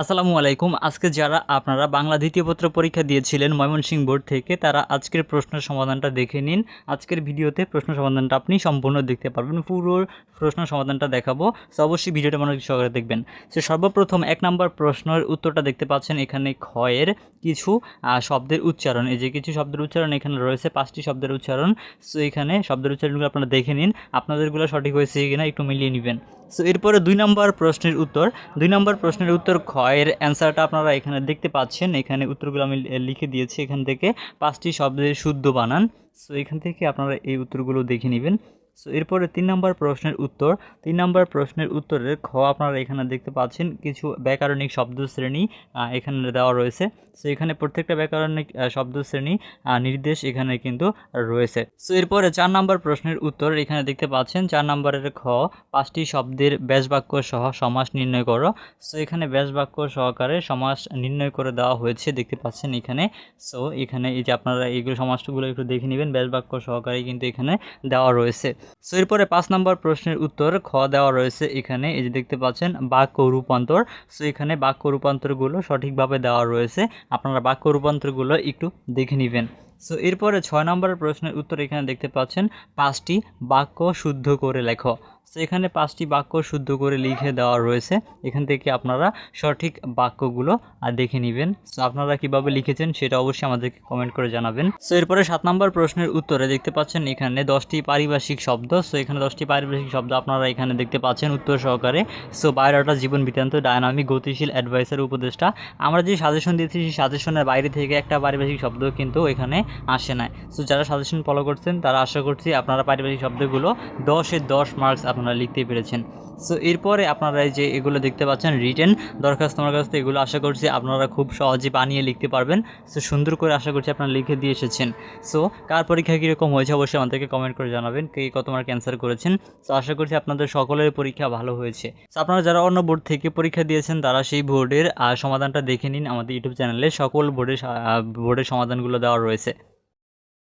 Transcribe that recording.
আসসালামু আলাইকুম। আজকে যারা আপনারা বাংলা দ্বিতীয় পত্র পরীক্ষা দিয়েছিলেন ময়মনসিংহ বোর্ড থেকে, তারা আজকের প্রশ্ন সমাধানটা দেখে নিন। আজকের ভিডিওতে প্রশ্ন সমাধানটা আপনি সম্পূর্ণ দেখতে পারবেন। পুরো প্রশ্ন সমাধানটা দেখাবো। তো অবশ্যই ভিডিওটা মনোযোগ সহকারে দেখবেন। সে সর্বপ্রথম এক নম্বর প্রশ্নের উত্তরটা দেখতে পাচ্ছেন এখানে ক্ষয়ের কিছু শব্দের উচ্চারণ। এই যে কিছু শব্দের উচ্চারণ এখানে রয়েছে, পাঁচটি শব্দের উচ্চারণ। সো এখানে শব্দের উচ্চারণগুলো আপনারা দেখে নিন। আপনাদেরগুলো সঠিক হয়েছে কিনা একটু মিলিয়ে নেবেন। সো এরপরে দুই নম্বর প্রশ্নের উত্তর। দুই নম্বর প্রশ্নের উত্তর ক্ষয়ের অ্যান্সারটা আপনারা এখানে দেখতে পাচ্ছেন। এখানে উত্তরগুলো আমি লিখে দিয়েছি। এখান থেকে পাঁচটি শব্দের শুদ্ধ বানান। সো এখান থেকে আপনারা এই উত্তরগুলো দেখে নেবেন। সো এরপরে তিন নম্বর প্রশ্নের উত্তর। তিন নম্বর প্রশ্নের উত্তরের খ আপনারা এখানে দেখতে পাচ্ছেন, কিছু ব্যাকরণিক শব্দ শ্রেণি এখানে দেওয়া রয়েছে। সো এখানে প্রত্যেকটা ব্যাকরণিক শব্দ শ্রেণি নির্দেশ এখানে কিন্তু রয়েছে। সো এরপরে চার নম্বর প্রশ্নের উত্তর এখানে দেখতে পাচ্ছেন, চার নম্বরের খ, পাঁচটি শব্দের ব্যাস বাক্য সহ সমাস নির্ণয় করো। সো এখানে ব্যাস বাক্য সহকারে সমাস নির্ণয় করে দেওয়া হয়েছে, দেখতে পাচ্ছেন এখানে। সো এখানে এই যে আপনারা এইগুলো সমাসগুলো একটু দেখে নেবেন ব্যাস বাক্য সহকারে কিন্তু এখানে দেওয়া রয়েছে। সো এরপরে পাঁচ নম্বর প্রশ্নের উত্তর খ দেওয়া রয়েছে এখানে। এই যে দেখতে পাচ্ছেন, বাক্য রূপান্তর। সো এখানে বাক্য রূপান্তরগুলো সঠিকভাবে দেওয়া রয়েছে। আপনারা বাক্য রূপান্তরগুলো একটু দেখে নেবেন। সো এরপরে ছয় নম্বরের প্রশ্নের উত্তর এখানে দেখতে পাচ্ছেন, পাঁচটি বাক্য শুদ্ধ করে লেখো। সো এখানে পাঁচটি বাক্য শুদ্ধ করে লিখে দেওয়া রয়েছে। এখান থেকে আপনারা সঠিক বাক্যগুলো আর দেখে নেবেন। সো আপনারা কীভাবে লিখেছেন সেটা অবশ্যই আমাদেরকে কমেন্ট করে জানাবেন। সো এরপরে সাত নম্বর প্রশ্নের উত্তরে দেখতে পাচ্ছেন এখানে দশটি পারিভাষিক শব্দ। সো এখানে দশটি পারিভাষিক শব্দ আপনারা এখানে দেখতে পাচ্ছেন উত্তর সহকারে। সো বায়োডাটা, জীবন বৃত্তান্ত, ডায়নামিক, গতিশীল, অ্যাডভাইসার, উপদেষ্টা। আমরা যে সাজেশন দিয়েছি, সেই সাজেশনের বাইরে থেকে একটা পারিভাষিক শব্দ কিন্তু এখানে আসে না সো যারা সাজেশন ফলো করছেন, তারা আশা করছি আপনারা পারিভাষিক শব্দগুলো দশে দশ মার্কস আপনারা লিখতে পেরেছেন। সো এরপরে আপনারা যে এগুলো দেখতে পাচ্ছেন রিটেন দরখাস্ত আমার কাছ থেকে এগুলো আশা করছি আপনারা খুব সহজে বানিয়ে লিখতে পারবেন। সো সুন্দর করে আশা করছি আপনারা লিখে দিয়ে এসেছেন। সো কার পরীক্ষা কীরকম হয়েছে অবশ্যই আমাদেরকে কমেন্ট করে জানাবেন, কে কত মার্ক অ্যান্সার করেছেন। সো আশা করছি আপনাদের সকলের পরীক্ষা ভালো হয়েছে। সো আপনারা যারা অন্য বোর্ড থেকে পরীক্ষা দিয়েছেন, তারা সেই বোর্ডের সমাধানটা দেখে নিন আমাদের ইউটিউব চ্যানেলে সকল বোর্ডের বোর্ডের সমাধানগুলো দেওয়া রয়েছে।